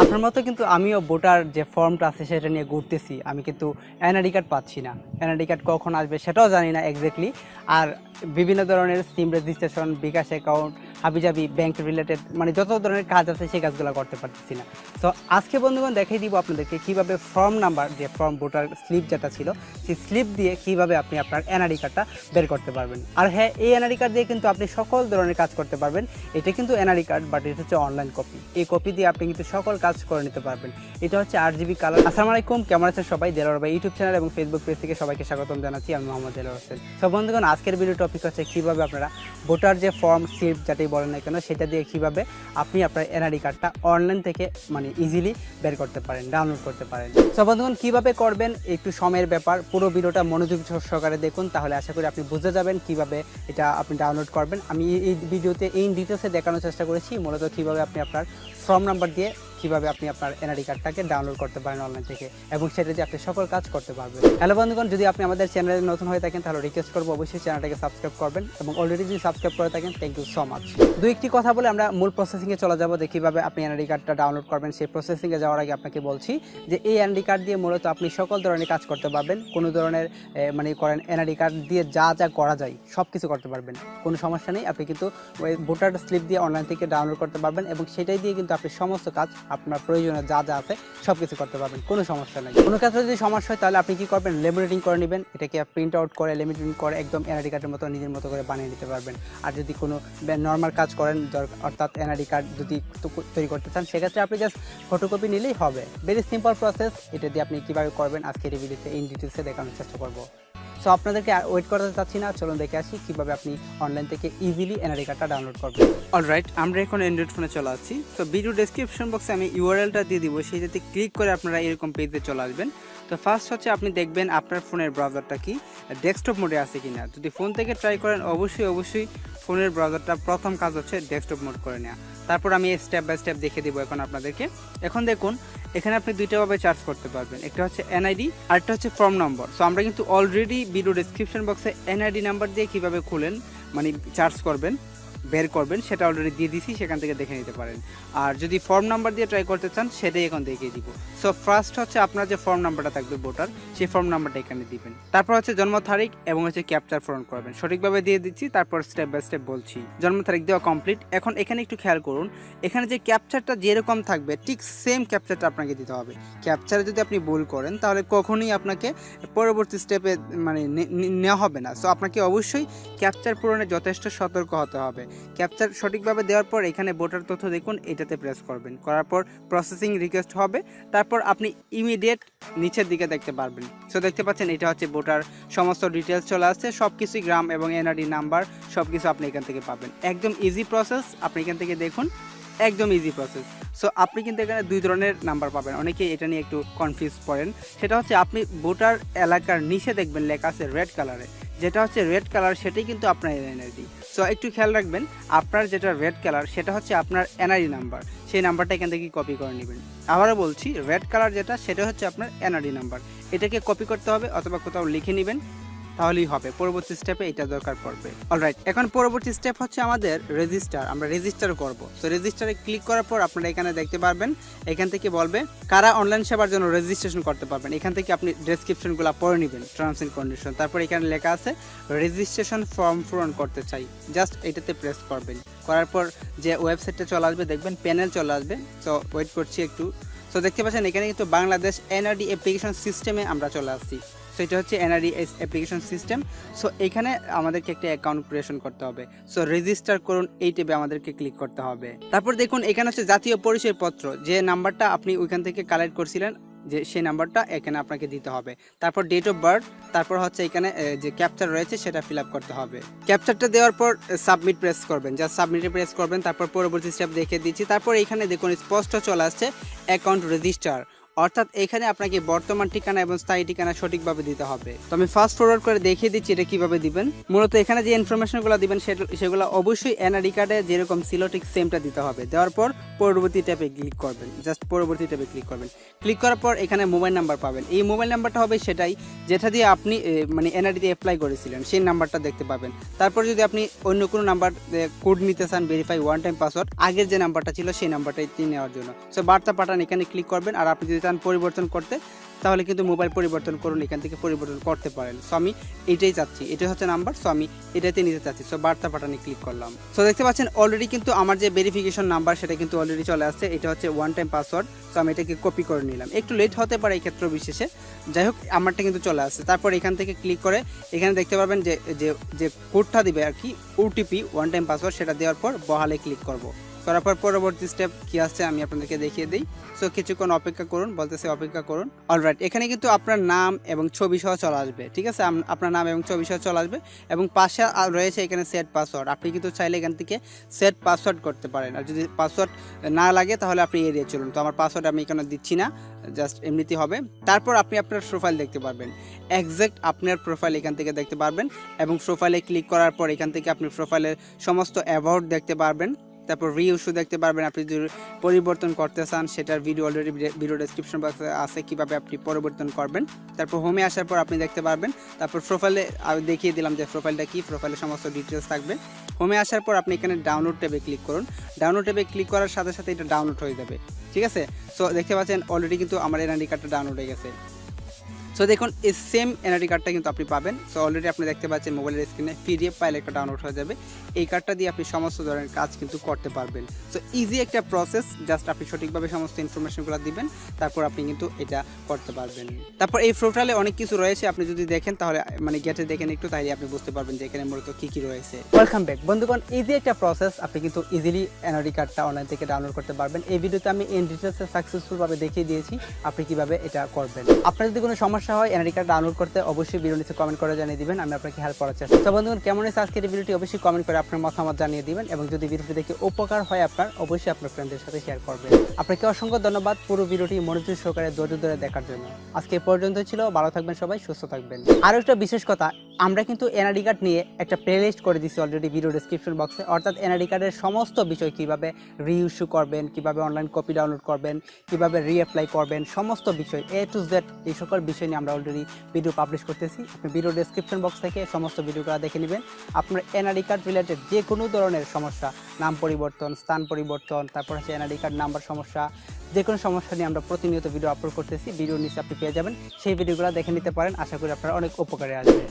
আপনার মতো কিন্তু আমিও ভোটার যে ফর্মটা আছে সেটা নিয়ে ঘুরতেছি। আমি কিন্তু এনআইডি কার্ড পাচ্ছি না। এনআইডি কার্ড কখন আসবে সেটাও জানি না এক্স্যাক্টলি আর বিভিন্ন ধরনের সিম রেজিস্ট্রেশন বিকাশ অ্যাকাউন্ট হাবিজাবি ব্যাংক রিলেটেড মানে যত ধরনের কাজ আছে সেই কাজগুলো করতে পারতেছি না। তো আজকে বন্ধুগণ দেখিয়ে দিব আপনাদেরকে কীভাবে ফর্ম নাম্বার যে ফর্ম ভোটার স্লিপ যেটা ছিল, সেই স্লিপ দিয়ে কীভাবে আপনি আপনার এনআরডি কার্ডটা বের করতে পারবেন। আর হ্যাঁ এই এনআরডি কার্ড দিয়ে কিন্তু আপনি সকল ধরনের কাজ করতে পারবেন। এটা কিন্তু এনআরডি কার্ড বাট এটা হচ্ছে অনলাইন কপি এই কপি দিয়ে আপনি কিন্তু সকল কাজ করে নিতে পারবেন। এটা হচ্ছে আট জিবি কালার আসসালামু আলাইকুম, কেমন আছেন সবাই? দেলোয়ার ভাই ইউটিউব চ্যানেল এবং ফেসবুক পেজ থেকে সবাইকে স্বাগতম জানাচ্ছি। আমি মোহাম্মদ দেলোয়ার হোসেন। তো বন্ধুগণ, আজকের ভিডিও টপিক হচ্ছে কীভাবে আপনারা ভোটার যে ফর্ম স্লিপ যেটাই বলেন না কেন, সেটা দিয়ে কীভাবে আপনি আপনার এনআরডি কার্ডটা অনলাইন থেকে মানে ইজিলি বের করতে পারেন ডাউনলোড করতে পারেন। তো বন্ধুগণ, কীভাবে করবেন? একটু সময়ের ব্যাপার। পুরো ভিডিওটা মনোযোগ সহকারে দেখুন, তাহলে আশা করি আপনি বুঝতে যাবেন কীভাবে এটা আপনি ডাউনলোড করবেন। আমি এই ভিডিওতে এই ডিটেলসে দেখানোর চেষ্টা করেছি। মূলত কীভাবে আপনি আপনার ফর্ম নাম্বার দিয়ে কীভাবে আপনি আপনার এনআরডি কার্ডটাকে ডাউনলোড করতে পারেন অনলাইন থেকে এবং সেটা দিয়ে আপনি সকল কাজ করতে পারবেন। হ্যালো বন্ধুগণ, যদি আপনি আমাদের চ্যানেলে নতুন হয়ে থাকেন, তাহলে রিকোয়েস্ট করব অবশ্যই চ্যানেলটাকে সাবস্ক্রাইব করবেন এবং অলরেডি যদি সাবস্ক্রাইব করে থাকেন থ্যাংক ইউ সো মাচ দু একটি কথা বলে আমরা মূল প্রসেসিংয়ে চলে যাব যে কীভাবে আপনি এনআরডি কার্ডটা ডাউনলোড করবেন। সেই প্রসেসিংয়ে যাওয়ার আগে আপনাকে বলছি যে এই এনআরডি কার্ড দিয়ে মূলত আপনি সকল ধরনের কাজ করতে পারবেন। কোনো ধরনের মানে করেন এনআরডি কার্ড দিয়ে যা যা করা যায় সব কিছু করতে পারবেন। কোনো সমস্যা নেই, আপনি কিন্তু ভোটার স্লিপ দিয়ে অনলাইন থেকে ডাউনলোড করতে পারবেন এবং সেটাই দিয়ে কিন্তু আপনি সমস্ত কাজ আপনার প্রয়োজনীয় যা যা আছে সব কিছু করতে পারবেন, কোনো সমস্যা নেই। কোনো ক্ষেত্রে যদি সমস্যা হয়, তাহলে আপনি কি করবেন? লেমিনেটিং করে নেবেন। এটাকে প্রিন্ট আউট করে লেমিনেটিং করে একদম এনআরডি কার্ডের মতো, নিজের মতো করে বানিয়ে নিতে পারবেন। আর যদি কোনো নর্মাল কাজ করেন অর্থাৎ এনআরডি কার্ড যদি তৈরি করতে চান, সেক্ষেত্রে আপনি জাস্ট ফটোকপি নিলেই হবে। ভেরি সিম্পল প্রসেস এটা দিয়ে আপনি কীভাবে করবেন, আজকের এই ভিডিওতে ইন ডিটেলসে দেখানোর চেষ্টা করব। সো আপনাদেরকে ওয়েট করাতে চাচ্ছি না। চলুন দেখে আসি কীভাবে আপনি অনলাইন থেকে ইজিলি এনআরআই কার্ডটা ডাউনলোড করবেন। অলরাইট আমরা এখন অ্যান্ড্রয়েড ফোনে চলে আসছি। তো ভিডিও ডেসক্রিপশন বক্সে আমি ইউআরএলটা দিয়ে দিব। সেইটাতে ক্লিক করে আপনারা এরকম পেজে চলে আসবেন। তো ফার্স্ট হচ্ছে আপনি দেখবেন আপনার ফোনের ব্রাউজারটা কি ডেস্কটপ মোডে আছে কিনা। যদি ফোন থেকে ট্রাই করেন, অবশ্যই অবশ্যই ফোনের ব্রাউজারটা প্রথম কাজ হচ্ছে ডেস্কটপ মোড করে নেওয়া তারপর আমি স্টেপ বাই স্টেপ দেখে দিব এখন আপনাদেরকে। এখন দেখুন, এখানে আপনি দুইটাভাবে চার্জ করতে পারবেন। একটা হচ্ছে এনআইডি আর একটা হচ্ছে ফর্ম নম্বর সো আমরা কিন্তু অলরেডি ভিডিও ডেসক্রিপশন বক্সে এনআইডি নাম্বার দিয়ে কীভাবে খুলেন মানে চার্জ করবেন বের করবেন, সেটা অলরেডি দিয়ে দিছি, সেখান থেকে দেখে নিতে পারেন। আর যদি ফর্ম নাম্বার দিয়ে ট্রাই করতে চান, সেটাই এখন দেখিয়ে দিব। সো ফার্স্ট হচ্ছে আপনার যে ফর্ম নাম্বারটা থাকবে ভোটার সেই ফর্ম নাম্বারটা এখানে দিবেন। তারপর হচ্ছে জন্ম তারিখ এবং হচ্ছে ক্যাপচার পূরণ করবেন। সঠিকভাবে দিয়ে দিচ্ছি, তারপর স্টেপ বাই স্টেপ বলছি। জন্ম তারিখ দেওয়া কমপ্লিট এখন এখানে একটু খেয়াল করুন, এখানে যে ক্যাপচারটা যেরকম থাকবে, ঠিক সেম ক্যাপচারটা আপনাকে দিতে হবে। ক্যাপচারে যদি আপনি ভুল করেন, তাহলে কখনোই আপনাকে পরবর্তী স্টেপে মানে নেওয়া হবে না। সো আপনাকে অবশ্যই ক্যাপচার পূরণে যথেষ্ট সতর্ক হতে হবে। ক্যাপচার সঠিকভাবে দেওয়ার পর এখানে ভোটার তথ্য দেখুন, এটাতে প্রেস করবেন। করার পর প্রসেসিং রিকোয়েস্ট হবে, তারপর আপনি ইমিডিয়েট নিচের দিকে দেখতে পারবেন। সো দেখতে পাচ্ছেন, এটা হচ্ছে ভোটার, সমস্ত ডিটেলস চলে আসছে সব কিছুই গ্রাম এবং এনআরডি নাম্বার সব কিছু আপনি এখান থেকে পাবেন। একদম ইজি প্রসেস আপনি এখান থেকে দেখুন, একদম ইজি প্রসেস সো আপনি কিন্তু এখানে দুই ধরনের নাম্বার পাবেন। অনেকেই এটা নিয়ে একটু কনফিউজ করেন সেটা হচ্ছে, আপনি ভোটার এলাকার নিচে দেখবেন, লেখা আছে রেড কালারে যেটা হচ্ছে রেড কালার সেটাই কিন্তু আপনার এনআইডি সো একটু খেয়াল রাখবেন, আপনার যেটা রেড কালার সেটা হচ্ছে আপনার এনআরই নাম্বার সেই নাম্বারটা এখান থেকে কপি করে নেবেন। আবারও বলছি রেড কালার যেটা, সেটা হচ্ছে আপনার এনআরই নাম্বার এটাকে কপি করতে হবে অথবা কোথাও লিখে নেবেন। তাহলেই হবে। পরবর্তী স্টেপে এটা দরকার পড়বে। অলরাইট এখন পরবর্তী স্টেপ হচ্ছে আমাদের রেজিস্টার আমরা রেজিস্টার করব। তো রেজিস্টারে ক্লিক করার পর আপনারা এখানে দেখতে পারবেন, এখান থেকে বলবে কারা অনলাইন সেবার জন্য রেজিস্ট্রেশন করতে পারবেন। এখান থেকে আপনি ডেসক্রিপশনগুলো পড়ে নেবেন টার্মস এন্ড কন্ডিশন তারপর এখানে লেখা আছে রেজিস্ট্রেশন ফর্ম পূরণ করতে চাই। জাস্ট এটাতে প্রেস করবেন। করার পর যে ওয়েবসাইটটা চলে আসবে, দেখবেন প্যানেল চলে আসবে। তো ওয়েট করছি একটু। তো দেখতে পাচ্ছেন এখানে কিন্তু বাংলাদেশ এনআরডি অ্যাপ্লিকেশন সিস্টেমে আমরা চলে আসছি। সো এটা হচ্ছে এনআরডি অ্যাপ্লিকেশন সিস্টেম সো এখানে আমাদেরকে একটা অ্যাকাউন্ট ক্রিয়েশন করতে হবে। সো রেজিস্টার করুন, এই ট্যাবে আমাদেরকে ক্লিক করতে হবে। তারপর দেখুন, এখানে হচ্ছে জাতীয় পরিচয়পত্র। যে নাম্বারটা আপনি ওইখান থেকে কালেক্ট করছিলেন, যে সেই নাম্বারটা এখানে আপনাকে দিতে হবে। তারপর ডেট অফ বার্থ তারপর হচ্ছে এখানে যে ক্যাপচার রয়েছে, সেটা ফিল করতে হবে। ক্যাপচারটা দেওয়ার পর সাবমিট প্রেস করবেন। যা সাবমিটে প্রেস করবেন, তারপর পরবর্তী স্টেপ দেখে দিচ্ছি। তারপর এখানে দেখুন, স্পষ্ট চলে আসছে অ্যাকাউন্ট রেজিস্টার অর্থাৎ এখানে আপনাকে বর্তমান ঠিকানা এবং স্থায়ী ঠিকানা সঠিকভাবে দিতে হবে। তো আমি ফাস্ট ফরওয়ার্ড করে দেখিয়ে দিচ্ছি এটা কীভাবে দিবেন। মূলত এখানে যে ইনফরমেশনগুলো দিবেন সেগুলো অবশ্যই এনআরডি কার্ডে যেরকম ছিল ঠিক সেমটা দিতে হবে। দেওয়ার পর পরবর্তী ট্যাবে ক্লিক করবেন। জাস্ট পরবর্তী ট্যাবে ক্লিক করবেন। ক্লিক করার পর এখানে মোবাইল নাম্বার পাবেন। এই মোবাইল নাম্বারটা হবে সেটাই যেটা দিয়ে আপনি মানে এনআরডিতে অ্যাপ্লাই করেছিলেন। সেই নাম্বারটা দেখতে পাবেন। তারপর যদি আপনি অন্য কোনো নাম্বার কোড নিতে চান ভেরিফাই ওয়ান টাইম পাসওয়ার্ড আগের যে নাম্বারটা ছিল সেই নাম্বারটাই নেওয়ার জন্য। সো বার্তা পাঠান, এখানে ক্লিক করবেন। আর আপনি যদি চান পরিবর্তন করতে, তাহলে কিন্তু মোবাইল পরিবর্তন করুন, এখান থেকে পরিবর্তন করতে পারেন। সো আমি এটাই চাচ্ছি, এটা হচ্ছে নাম্বার সো আমি এটাতে নিতে চাচ্ছি। সো বার্তা পাঠানে ক্লিক করলাম। সো দেখতে পাচ্ছেন অলরেডি কিন্তু আমার যে ভেরিফিকেশন নাম্বার সেটা কিন্তু অলরেডি চলে আসছে। এটা হচ্ছে ওয়ান টাইম পাসওয়ার্ড সো আমি এটাকে কপি করে নিলাম। একটু লেট হতে পারে এই ক্ষেত্র বিশেষে। যাই হোক, আমারটা কিন্তু চলে আসছে। তারপর এখান থেকে ক্লিক করে, এখানে দেখতে পারবেন যে যে কোডটা দিবে আর কি ওটিপি ওয়ান টাইম পাসওয়ার্ড সেটা দেওয়ার পর বহালে ক্লিক করব। করার পর পরবর্তী স্টেপ কি আসছে আমি আপনাদেরকে দেখিয়ে দিই। সো কিছুক্ষণ অপেক্ষা করুন, বলতেছে অপেক্ষা করুন। অলরাইট এখানে কিন্তু আপনার নাম এবং ছবি সহ চলে আসবে, ঠিক আছে? আপনার নাম এবং ছবি সহ চলে আসবে এবং পাশে রয়েছে এখানে সেট পাসওয়ার্ড আপনি কিন্তু চাইলে এখান থেকে সেট পাসওয়ার্ড করতে পারেন। আর যদি পাসওয়ার্ড না লাগে, তাহলে আপনি এড়িয়ে চলুন। তো আমার পাসওয়ার্ড আমি এখানে দিচ্ছি না জাস্ট এমনিতেই হবে। তারপর আপনি আপনার প্রোফাইল দেখতে পারবেন। একজ্যাক্ট আপনার প্রোফাইল এখান থেকে দেখতে পারবেন এবং প্রোফাইলে ক্লিক করার পর এখান থেকে আপনি প্রোফাইলের সমস্ত অ্যাভাউট দেখতে পারবেন। তারপর রিইস্যু দেখতে পারবেন। আপনি যদি পরিবর্তন করতে চান, সেটার ভিডিও অলরেডি ভিডিও ডেসক্রিপশন বক্সে আছে কীভাবে আপনি পরিবর্তন করবেন। তারপর হোমে আসার পর আপনি দেখতে পারবেন। তারপর প্রোফাইলে আমি দেখিয়ে দিলাম যে প্রোফাইলটা কি প্রোফাইলে সমস্ত ডিটেলস থাকবে। হোমে আসার পর আপনি এখানে ডাউনলোড ট্যাবে ক্লিক করুন। ডাউনলোড ট্যাবে ক্লিক করার সাথে সাথে এটা ডাউনলোড হয়ে যাবে। ঠিক আছে? সো দেখতে পাচ্ছেন অলরেডি কিন্তু আমার এনআরডি কার্ডটা ডাউনলোড হয়ে গেছে। সো দেখুন, এই সেম এনআরডি কার্ডটা কিন্তু আপনি পাবেন। সো অলরেডি আপনি দেখতে পাচ্ছেন মোবাইলের স্ক্রিনে পিডিএফ ফাইল একটা ডাউনলোড হয়ে যাবে। এই কার্ডটা দিয়ে আপনি সমস্ত ধরনের কাজ কিন্তু করতে পারবেন। সো ইজি একটা প্রসেস জাস্ট আপনি সঠিকভাবে সমস্ত ইনফরমেশনগুলো দিবেন, তারপর আপনি কিন্তু এটা করতে পারবেন। তারপর এই প্রোফাইলে অনেক কিছু রয়েছে, আপনি যদি দেখেন তাহলে মানে গেটে দেখেন একটু তাহলে আপনি বুঝতে পারবেন যে এখানে মূলত কী কী রয়েছে। ওয়েলকাম ব্যাক বন্ধুগণ ইজি একটা প্রসেস আপনি কিন্তু ইজিলি এনআরডি কার্ডটা অনলাইন থেকে ডাউনলোড করতে পারবেন। এই ভিডিওতে আমি ইন ডিটেলসে সাকসেসফুলভাবে দেখিয়ে দিয়েছি, আপনি কীভাবে এটা করবেন। আপনার যদি কোনো সমস্যা হয় এনআরডি কার্ড ডাউনলোড করতে অবশ্যই ভিডিও নিচে কমেন্ট করে জানিয়ে দিবেন। আমি আপনাকে হেল্প করার চেষ্টা তো বন্ধুগণ, কেমন হয়েছে আজকের ভিডিওটি অবশ্যই কমেন্ট করে আপনার মতামত জানিয়ে দিবেন এবং যদি ভিডিওটি দেখে উপকার হয় আপনার, অবশ্যই আপনার ফ্রেন্ডদের সাথে শেয়ার করবেন। আপনাকে অসংখ্য ধন্যবাদ পুরো ভিডিওটি মনোযোগ সহকারে ধৈর্য ধরে দেখার জন্য। আজকে পর্যন্ত ছিল। ভালো থাকবেন সবাই, সুস্থ থাকবেন। আরও একটা বিশেষ কথা, আমরা কিন্তু এনআরডি কার্ড নিয়ে একটা প্লেলিস্ট করে দিচ্ছি অলরেডি ভিডিও ডিসক্রিপশন বক্সে অর্থাৎ এনআরডি কার্ডের সমস্ত বিষয়, কীভাবে রিইস্যু করবেন, কীভাবে অনলাইন কপি ডাউনলোড করবেন, কীভাবে রিঅ্যাপ্লাই করবেন, সমস্ত বিষয় এ টু জেড এই সকল বিষয় আমরা অলরেডি ভিডিও পাবলিশ করতেছি। আপনি ভিডিও ডিসক্রিপশন বক্স থেকে সমস্ত ভিডিওগুলো দেখে নেবেন। আপনার এনআরডি কার্ড রিলেটেড যে কোনো ধরনের সমস্যা, নাম পরিবর্তন, স্থান পরিবর্তন, তারপর হচ্ছে এনআরডি কার্ড নাম্বার সমস্যা যে কোনো সমস্যা নিয়ে আমরা প্রতিনিয়ত ভিডিও আপলোড করতেছি। ভিডিও নিচে আপনি পেয়ে যাবেন। সেই ভিডিওগুলো দেখে নিতে পারেন। আশা করি আপনার অনেক উপকারে আসবে।